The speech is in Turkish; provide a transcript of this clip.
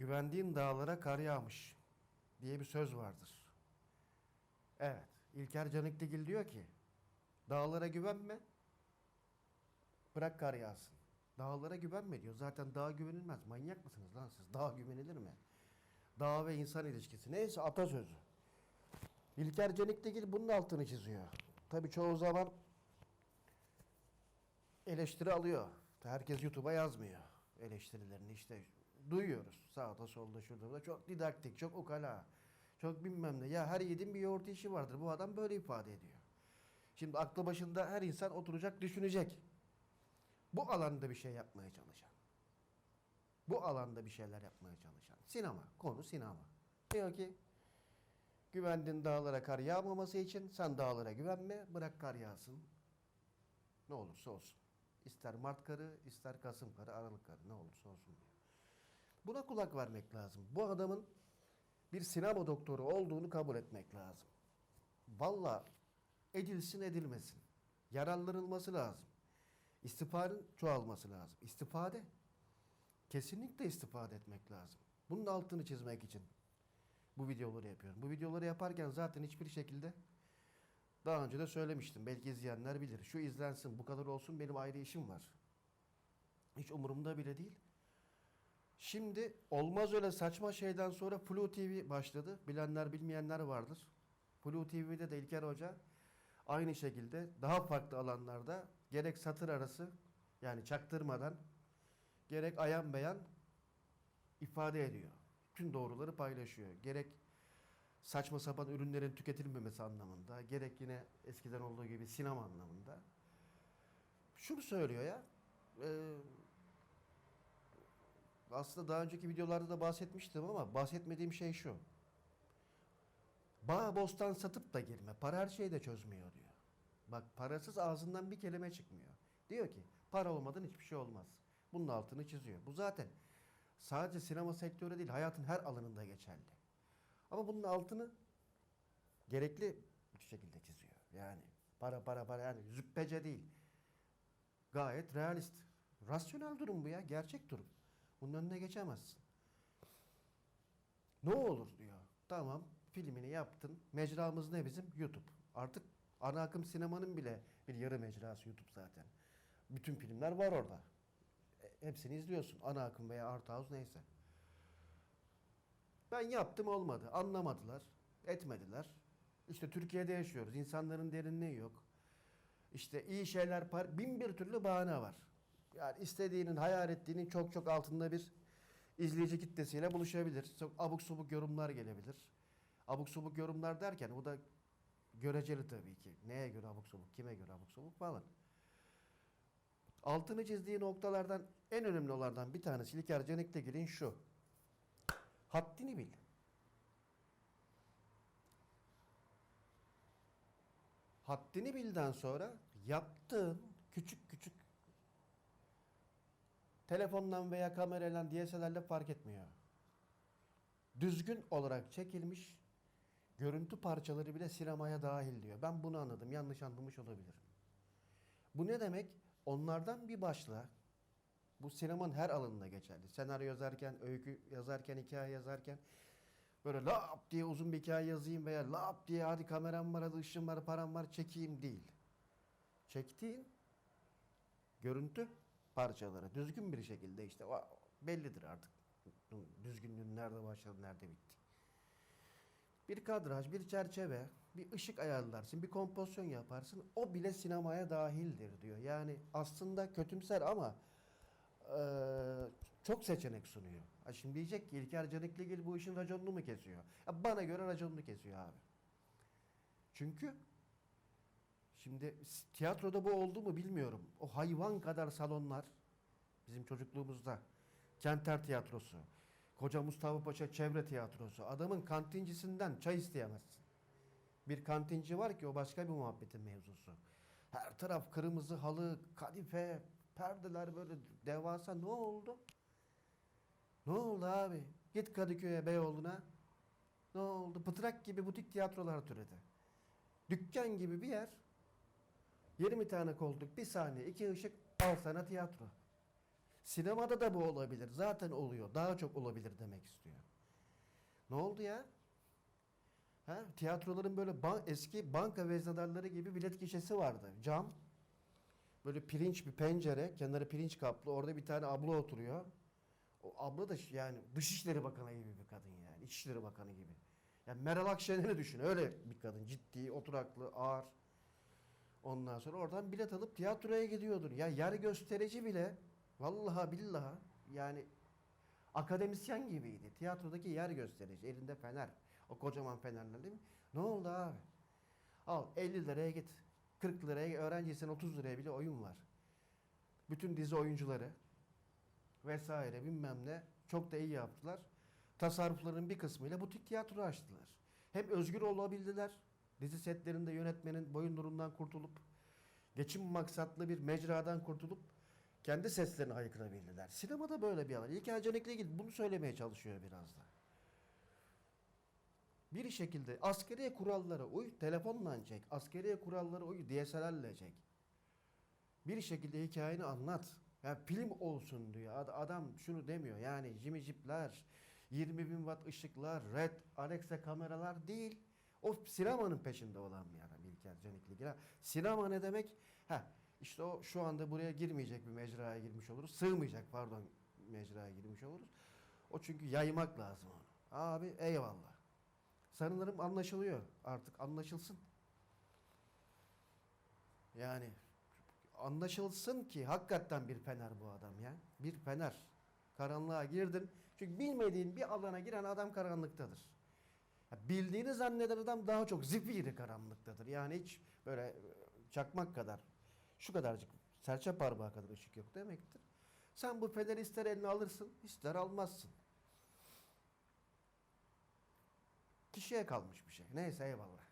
Güvendiğin dağlara kar yağmış diye bir söz vardır. Evet. İlker Canikligil diyor ki dağlara güvenme bırak kar yağsın. Dağlara güvenme diyor. Zaten dağa güvenilmez. Manyak mısınız lan siz? Dağa güvenilir mi? Dağ ve insan ilişkisi. Neyse atasözü. İlker Canikligil bunun altını çiziyor. Tabii çoğu zaman eleştiri alıyor. Herkes YouTube'a yazmıyor eleştirilerini işte duyuyoruz sağda solda şurada burada çok didaktik çok ukala çok bilmem ne ya her yediğin bir yoğurt işi vardır bu adam böyle ifade ediyor. Şimdi aklı başında her insan oturacak düşünecek. Bu alanda bir şey yapmaya çalışan. Bu alanda bir şeyler yapmaya çalışan. Sinema. Konu sinema. Diyor ki güvendiğin dağlara kar yağmaması için sen dağlara güvenme bırak kar yağsın. Ne olursa olsun. İster Mart karı, ister Kasım karı, Aralık karı ne olursa olsun diyor. Buna kulak vermek lazım. Bu adamın bir sinema doktoru olduğunu kabul etmek lazım. Valla edilsin edilmesin. Yararlanılması lazım. İstifadenin çoğalması lazım. İstifade. Kesinlikle istifade etmek lazım. Bunun altını çizmek için bu videoları yapıyorum. Bu videoları yaparken zaten hiçbir şekilde daha önce de söylemiştim. Belki izleyenler bilir. Şu izlensin, bu kadar olsun benim ayrı işim var. Hiç umurumda bile değil. Şimdi olmaz öyle saçma şeyden sonra Flu TV başladı. Bilenler bilmeyenler vardır. Flu TV'de de İlker Hoca aynı şekilde daha farklı alanlarda gerek satır arası yani çaktırmadan gerek ayan beyan ifade ediyor. Tüm doğruları paylaşıyor. Gerek saçma sapan ürünlerin tüketilmemesi anlamında, gerek yine eskiden olduğu gibi sinema anlamında. Şunu söylüyor ya, e, aslında daha önceki videolarda da bahsetmiştim ama bahsetmediğim şey şu. Bağ bostan satıp da girme, para her şeyi de çözmüyor diyor. Bak parasız ağzından bir kelime çıkmıyor. Diyor ki para olmadan hiçbir şey olmaz. Bunun altını çiziyor. Bu zaten sadece sinema sektörü değil, hayatın her alanında geçerli. Ama bunun altını gerekli bir şekilde çiziyor. Yani para para para yani züppece değil. Gayet realist. Rasyonel durum bu ya. Gerçek durum. Bunun önüne geçemezsin. Ne olur diyor. Tamam filmini yaptın. Mecramız ne bizim? YouTube. Artık ana akım sinemanın bile bir yarı mecrası YouTube zaten. Bütün filmler var orada. E, Hepsini izliyorsun. Ana akım veya art house neyse. Ben yaptım olmadı. Anlamadılar. Etmediler. İşte Türkiye'de yaşıyoruz. İnsanların derinliği yok. İşte iyi şeyler par bin bir türlü bahane var. Yani istediğinin, hayal ettiğinin çok çok altında bir izleyici kitlesiyle buluşabilir. Abuk subuk yorumlar gelebilir. Abuk subuk yorumlar derken bu da göreceli tabii ki. Neye göre abuk subuk, kime göre abuk subuk falan. Altını çizdiği noktalardan en önemli olanlardan bir tanesi İlker Canik'te şu. Haddini bil. Haddini bilden sonra yaptığın küçük küçük telefondan veya kamerayla DSLR'le fark etmiyor. Düzgün olarak çekilmiş görüntü parçaları bile sinemaya dahil diyor. Ben bunu anladım. Yanlış anlamış olabilirim. Bu ne demek? Onlardan bir başla. Bu sinemanın her alanında geçerli. Senaryo yazarken, öykü yazarken, hikaye yazarken böyle lap diye uzun bir hikaye yazayım veya lap diye hadi kameram var, hadi ışığım var, param var çekeyim değil. Çektiğin görüntü parçaları düzgün bir şekilde işte bellidir artık. Düzgünlüğün nerede başladı, nerede bitti. Bir kadraj, bir çerçeve, bir ışık ayarlarsın, bir kompozisyon yaparsın. O bile sinemaya dahildir diyor. Yani aslında kötümser ama eee, çok seçenek sunuyor. Ha şimdi diyecek ki İlker Canikligil bu işin raconunu mu kesiyor? Ya bana göre raconunu kesiyor abi. Çünkü şimdi tiyatroda bu oldu mu bilmiyorum. O hayvan kadar salonlar bizim çocukluğumuzda Kenter Tiyatrosu, Koca Mustafa Paşa Çevre Tiyatrosu. Adamın kantincisinden çay isteyemezsin. Bir kantinci var ki o başka bir muhabbetin mevzusu. Her taraf kırmızı halı, kadife, perdeler böyle devasa. Ne oldu? Ne oldu abi? Git Kadıköy'e, Beyoğlu'na. Ne oldu? Pıtrak gibi butik tiyatrolar türedi. Dükkan gibi bir yer. 20 tane koltuk, bir saniye, iki ışık, al sana tiyatro. Sinemada da bu olabilir. Zaten oluyor. Daha çok olabilir demek istiyor. Ne oldu ya? Ha? Tiyatroların böyle ban- eski banka veznedarları gibi bilet gişesi vardı. Cam. Böyle pirinç bir pencere. Kenarı pirinç kaplı. Orada bir tane abla oturuyor. O abla da yani Dışişleri Bakanı gibi bir kadın yani. İçişleri Bakanı gibi. Yani Meral Akşener'i düşün. Öyle bir kadın. Ciddi, oturaklı, ağır. Ondan sonra oradan bilet alıp tiyatroya gidiyordur. Ya yer gösterici bile vallahi billahi yani akademisyen gibiydi. Tiyatrodaki yer gösterici. Elinde fener. O kocaman fenerler değil mi? Ne oldu abi? Al 50 liraya git. 40 liraya öğrenciysen 30 liraya bile oyun var. Bütün dizi oyuncuları vesaire bilmem ne çok da iyi yaptılar. Tasarrufların bir kısmıyla butik tiyatro açtılar. Hem özgür olabildiler. Dizi setlerinde yönetmenin boyundurundan kurtulup geçim maksatlı bir mecradan kurtulup kendi seslerini haykırabildiler. Sinemada böyle bir alan. İlker Canik'le ilgili bunu söylemeye çalışıyor biraz da. Bir şekilde askeriye kurallara uy, telefonla çek. Askeriye kurallara uy, DSLR'le çek. Bir şekilde hikayeni anlat. Yani film olsun diyor. Ad- Adam şunu demiyor. Yani Jimmy Jeep'ler, 20 bin watt ışıklar, red Alexa kameralar değil. O sinemanın peşinde olan bir adam İlker Canikli. Ya Sinema ne demek? Ha işte o şu anda buraya girmeyecek bir mecraya girmiş oluruz. Sığmayacak pardon mecraya girmiş oluruz. O çünkü yaymak lazım onu. Abi eyvallah. Sanırım anlaşılıyor artık anlaşılsın. Yani anlaşılsın ki hakikaten bir fener bu adam ya. Bir fener. Karanlığa girdin. Çünkü bilmediğin bir alana giren adam karanlıktadır. Bildiğini zanneden adam daha çok zifiri karanlıktadır. Yani hiç böyle e, çakmak kadar, şu kadarcık serçe parmağı kadar ışık yok demektir. Sen bu feneri ister eline alırsın, ister almazsın. Kişiye kalmış bir şey. Neyse eyvallah.